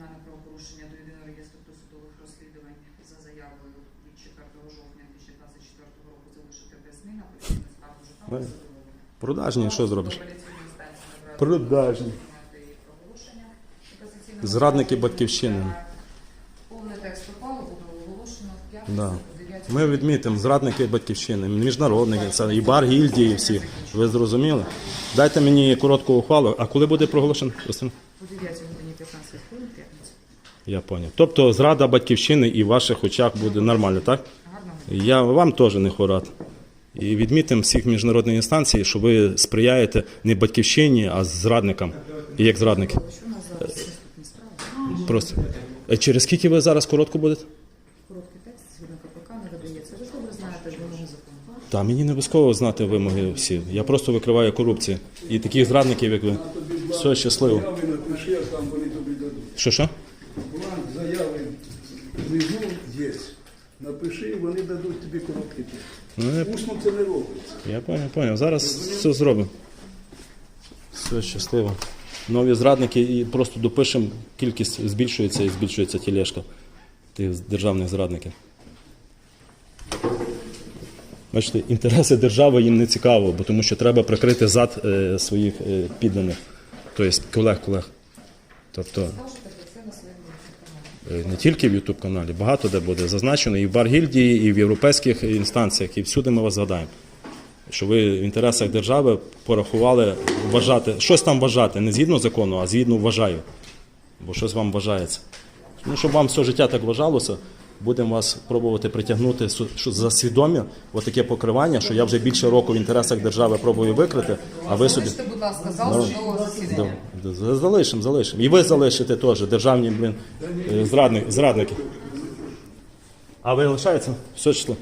кримінальне правопорушення до єдиного реєстру досудових розслідувань за заявою від 4 жовтня 2024 року залишити без змін, апеляційну скаргу вже там Ну. Продажні, що зробиш? Продажні. Зрадники батьківщини. Повний текст ухвали буде оголошено в п'ятницю Да. о 9 Ми відмітимо зрадники батьківщини, міжнародники, це і бар гільдії всі. Ви зрозуміли? Дайте мені коротку ухвалу. А коли буде проголошено? О 9 годині 15 хвилин п'ятницю. Я поняв. Тобто зрада батьківщини і в ваших очах буде нормально, так? Гарно. Я вам теж не хорат. І відмітимо всіх міжнародних інстанцій, що ви сприяєте не батьківщині, а зрадникам. І як зрадники. Що у нас зараз наступні справи? Просто. Е, Через скільки ви зараз коротко будете? Короткий текст згідно КПК не видається. Ви ж добре знаєте вимоги закону. Та мені не обов'язково знати вимоги всі. Я просто викриваю корупцію. І таких зрадників, як ви. Все, щасливо. Заяви напиши, а там вони тобі дадуть. Що що? Бланк заяви внизу є. Напиши, вони дадуть тобі текст. Ну, я, Усно це не робиться. я поняв, поняв. Зараз все зробимо. Все щасливо. Нові зрадники і просто допишемо, кількість збільшується і збільшується тілешка тих державних зрадників. Бачите, інтереси держави їм не цікаво, бо тому що треба прикрити зад е, своїх е, підданих, тобто колег-колег. Тобто не тільки в YouTube каналі, багато де буде зазначено і в Баргільдії, і в європейських інстанціях, і всюди ми вас згадаємо. Що ви в інтересах держави порахували вважати, щось там вважати, не згідно закону, а згідно вважаю. Бо щось вам вважається. Ну, щоб вам все життя так вважалося, будемо вас пробувати притягнути за свідомі таке покривання, що я вже більше року в інтересах держави пробую викрити, а ви собі. Будь ласка, зал судового засідання. Да, да, Залишимо, залишимо. І ви залишите теж, державні блін, е, зрадники, зрадники. А ви лишається? Все число.